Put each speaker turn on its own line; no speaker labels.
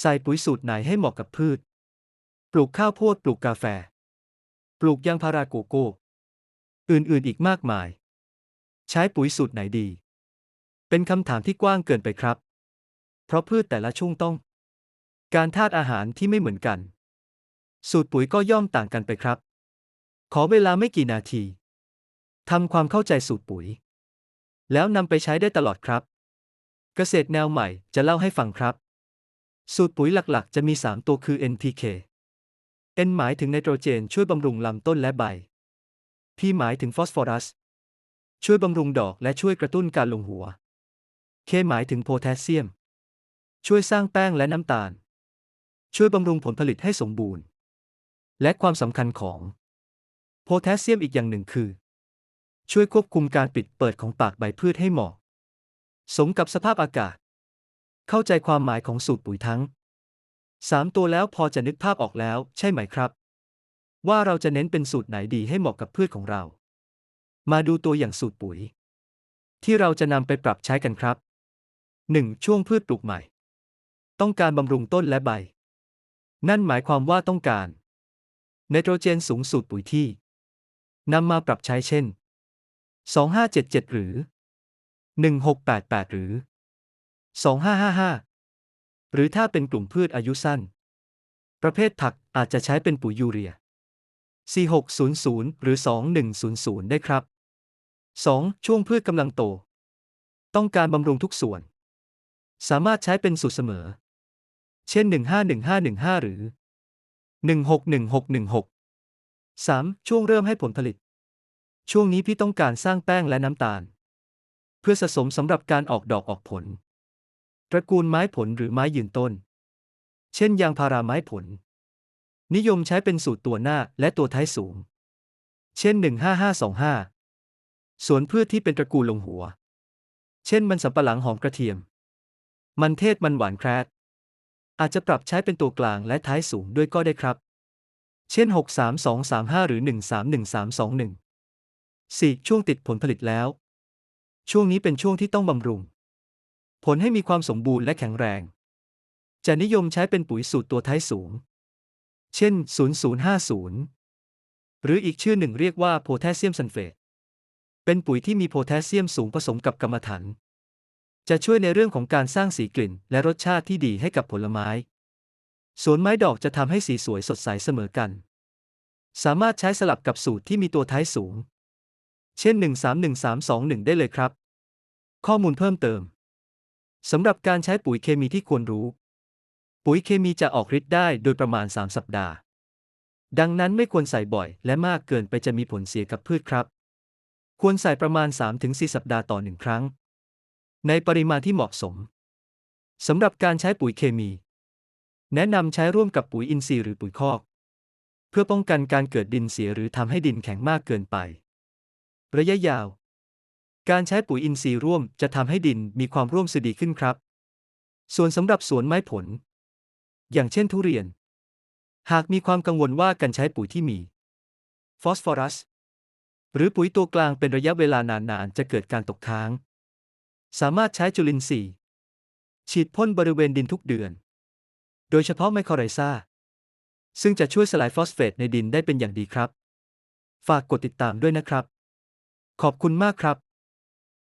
ใส่ปุ๋ยสูตรไหนให้เหมาะกับพืช ปลูกข้าวโพดปลูกกาแฟ ปลูกยางพาราโกโก้ อื่นๆอีกมากมาย ใช้ปุ๋ยสูตรไหนดี เป็นคำถามที่กว้างเกินไปครับ เพราะพืชแต่ละช่วงต้อง การธาตุอาหารที่ไม่เหมือนกัน สูตรปุ๋ยก็ย่อมต่างกันไปครับ ขอเวลาไม่กี่นาทีทำความเข้าใจสูตรปุ๋ย แล้วนำไปใช้ได้ตลอดครับ เกษตรแนวใหม่จะเล่าให้ฟังครับ สูตรปุ๋ยหลักๆ จะมี 3 ตัวคือ NPK N หมายถึงไนโตรเจนช่วยบำรุงลำต้นและใบ P หมายถึงฟอสฟอรัส ช่วยบำรุงดอกและช่วยกระตุ้นการลงหัว K หมายถึงโพแทสเซียม ช่วยสร้างแป้งและน้ำตาล ช่วยบำรุงผลผลิตให้สมบูรณ์ และความสำคัญของโพแทสเซียมอีกอย่างหนึ่งคือ ช่วยควบคุมการปิดเปิดของปากใบพืชให้เหมาะ สมกับสภาพอากาศ เข้าใจความหมายของสูตรปุ๋ยทั้ง 3 ตัวแล้วพอจะนึกภาพออกแล้ว ใช่ไหมครับ ว่าเราจะเน้นเป็นสูตรไหนดีให้เหมาะกับพืชของเรา มาดูตัวอย่างสูตรปุ๋ย ที่เราจะนำไปปรับใช้กันครับ 1. ช่วงพืชปลูกใหม่ ต้องการบำรุงต้นและใบ นั่นหมายความว่าต้องการไนโตรเจนสูงสูตรปุ๋ยที่นำมาปรับใช้เช่น 2577 หรือ 1688 หรือ 2555 หรือถ้าเป็นกลุ่มพืชอายุสั้น ประเภทผักอาจจะใช้เป็นปุ๋ยยูเรีย 4600 หรือ 2100 ได้ครับ 2. ช่วงพืชกำลังโต ต้องการบำรุงทุกส่วน สามารถใช้เป็นสูตรเสมอ เช่น 151515 หรือ 161616 3. ช่วงเริ่มให้ผลผลิต ช่วงนี้พี่ต้องการสร้างแป้งและน้ำตาล เพื่อสะสมสำหรับการออกดอกออกผล ตระกูลไม้ผลหรือไม้ยืนต้น เช่นยางพาราไม้ผล นิยมใช้เป็นสูตรตัวหน้าและตัวท้ายสูง เช่น 15525 สวนพืชที่เป็นตระกูลลงหัว เช่นมันสำปะหลังหอมกระเทียม มันเทศมันหวานแครดอาจจะปรับใช้เป็นตัวกลางและท้ายสูงด้วยก็ได้ครับ เช่น 63235 หรือ 131321 4. ช่วงติดผลผลิตแล้ว ช่วงนี้เป็นช่วงที่ต้องบำรุง ผลให้มีความสมบูรณ์และแข็งแรง จะนิยมใช้เป็นปุ๋ยสูตรตัวท้ายสูง เช่น 0050 หรืออีกชื่อหนึ่งเรียกว่าโพแทสเซียมซัลเฟต เป็นปุ๋ยที่มีโพแทสเซียมสูงผสมกับกรรมฐานจะช่วยในเรื่องของการสร้างสีกลิ่น และรสชาติที่ดีให้กับผลไม้ สวนไม้ดอกจะทำให้สีสวยสดใสเสมอกัน สามารถใช้สลับกับสูตรที่มีตัวท้ายสูง เช่น 131321 ได้เลยครับ ข้อมูลเพิ่มเติม สำหรับการใช้ปุ๋ยเคมีที่ควรรู้ ปุ๋ยเคมีจะออกฤทธิ์ได้โดยประมาณ 3 สัปดาห์ ดังนั้นไม่ควรใส่บ่อยและมากเกินไปจะมีผลเสียกับพืชครับ ควรใส่ประมาณ 3-4 สัปดาห์ต่อหนึ่งครั้ง ในปริมาณที่เหมาะสมสำหรับการใช้ปุ๋ยเคมี แนะนำใช้ร่วมกับปุ๋ยอินทรีย์หรือปุ๋ยคอก เพื่อป้องกันการเกิดดินเสียหรือทำให้ดินแข็งมากเกินไประยะยาว การใช้ปุ๋ยอินทรีย์ร่วมจะทำให้ดินมีความร่วมสดีขึ้นครับ ส่วนสำหรับสวนไม้ผล อย่างเช่นทุเรียน หากมีความกังวลว่าการใช้ปุ๋ยที่มีฟอสฟอรัส หรือปุ๋ยตัวกลางเป็นระยะเวลานานๆจะเกิดการตกค้าง สามารถใช้จุลินทรีย์ ฉีดพ่นบริเวณดินทุกเดือน โดยเฉพาะไมโครไรซาซึ่งจะช่วยสลายฟอสเฟตในดินได้เป็นอย่างดีครับ ฝากกดติดตามด้วยนะครับ ขอบคุณมากครับ